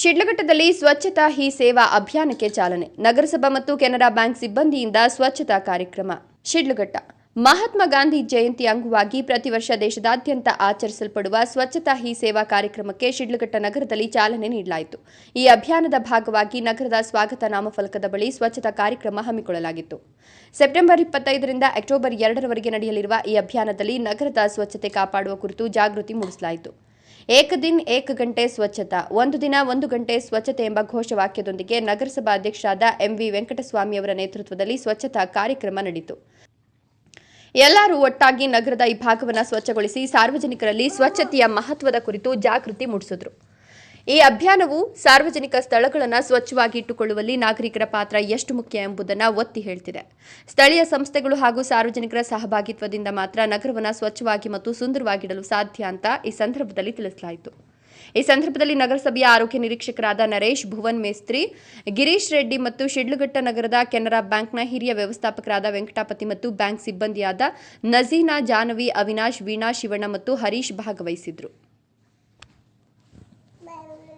ಶಿಡ್ಲಘಟ್ಟದಲ್ಲಿ ಸ್ವಚ್ಛತಾ ಹಿ ಸೇವಾ ಅಭಿಯಾನಕ್ಕೆ ಚಾಲನೆ, ನಗರಸಭಾ ಮತ್ತು ಕೆನರಾ ಬ್ಯಾಂಕ್ ಸಿಬ್ಬಂದಿಯಿಂದ ಸ್ವಚ್ಛತಾ ಕಾರ್ಯಕ್ರಮ. ಶಿಡ್ಲಘಟ್ಟ, ಮಹಾತ್ಮ ಗಾಂಧಿ ಜಯಂತಿ ಅಂಗವಾಗಿ ಪ್ರತಿ ವರ್ಷ ದೇಶದಾದ್ಯಂತ ಆಚರಿಸಲ್ಪಡುವ ಸ್ವಚ್ಛತಾ ಹಿ ಸೇವಾ ಕಾರ್ಯಕ್ರಮಕ್ಕೆ ಶಿಡ್ಲಘಟ್ಟ ನಗರದಲ್ಲಿ ಚಾಲನೆ ನೀಡಲಾಯಿತು. ಈ ಅಭಿಯಾನದ ಭಾಗವಾಗಿ ನಗರದ ಸ್ವಾಗತ ನಾಮಫಲಕದ ಬಳಿ ಸ್ವಚ್ಛತಾ ಕಾರ್ಯಕ್ರಮ ಹಮ್ಮಿಕೊಳ್ಳಲಾಗಿತ್ತು. ಸೆಪ್ಟೆಂಬರ್ ಇಪ್ಪತ್ತೈದರಿಂದ ಅಕ್ಟೋಬರ್ ಎರಡರವರೆಗೆ ನಡೆಯಲಿರುವ ಈ ಅಭಿಯಾನದಲ್ಲಿ ನಗರದ ಸ್ವಚ್ಛತೆ ಕಾಪಾಡುವ ಕುರಿತು ಜಾಗೃತಿ ಮೂಡಿಸಲಾಯಿತು. ಏಕ ದಿನ್ ಏಕ ಗಂಟೆ ಸ್ವಚ್ಛತಾ. ಒಂದು ದಿನ ಒಂದು ಗಂಟೆ ಸ್ವಚ್ಛತೆ ಎಂಬ ಘೋಷವಾಕ್ಯದೊಂದಿಗೆ ನಗರಸಭಾ ಅಧ್ಯಕ್ಷರಾದ ಎಂವಿ ವೆಂಕಟಸ್ವಾಮಿ ಅವರ ನೇತೃತ್ವದಲ್ಲಿ ಸ್ವಚ್ಛತಾ ಕಾರ್ಯಕ್ರಮ ನಡೆಯಿತು ಎಲ್ಲರೂ ಒಟ್ಟಾಗಿ ನಗರದ ಈ ಭಾಗವನ್ನು ಸ್ವಚ್ಛಗೊಳಿಸಿ ಸಾರ್ವಜನಿಕರಲ್ಲಿ ಸ್ವಚ್ಛತೆಯ ಮಹತ್ವದ ಕುರಿತು ಜಾಗೃತಿ ಮೂಡಿಸಿದ್ರು. ಈ ಅಭಿಯಾನವು ಸಾರ್ವಜನಿಕ ಸ್ಥಳಗಳನ್ನು ಸ್ವಚ್ಛವಾಗಿ ಇಟ್ಟುಕೊಳ್ಳುವಲ್ಲಿ ನಾಗರಿಕರ ಪಾತ್ರ ಎಷ್ಟು ಮುಖ್ಯ ಎಂಬುದನ್ನು ಒತ್ತಿ ಹೇಳ್ತಿದೆ. ಸ್ಥಳೀಯ ಸಂಸ್ಥೆಗಳು ಹಾಗೂ ಸಾರ್ವಜನಿಕರ ಸಹಭಾಗಿತ್ವದಿಂದ ಮಾತ್ರ ನಗರವನ್ನು ಸ್ವಚ್ಛವಾಗಿ ಮತ್ತು ಸುಂದರವಾಗಿಡಲು ಸಾಧ್ಯ ಅಂತ ಈ ಸಂದರ್ಭದಲ್ಲಿ ತಿಳಿಸಲಾಯಿತು. ಈ ಸಂದರ್ಭದಲ್ಲಿ ನಗರಸಭೆಯ ಆರೋಗ್ಯ ನಿರೀಕ್ಷಕರಾದ ನರೇಶ್ ಭುವನ್ ಮೇಸ್ತ್ರಿ, ಗಿರೀಶ್ ರೆಡ್ಡಿ ಮತ್ತು ಶಿಡ್ಲಘಟ್ಟ ನಗರದ ಕೆನರಾ ಬ್ಯಾಂಕ್ನ ಹಿರಿಯ ವ್ಯವಸ್ಥಾಪಕರಾದ ವೆಂಕಟಾಪತಿ ಮತ್ತು ಬ್ಯಾಂಕ್ ಸಿಬ್ಬಂದಿಯಾದ ನಜೀನಾ ಜಾನವಿ ಅವಿನಾಶ್ ವೀಣಾ ಶಿವಣ್ಣ ಮತ್ತು ಹರೀಶ್ ಭಾಗವಹಿಸಿದ್ರು. Bye.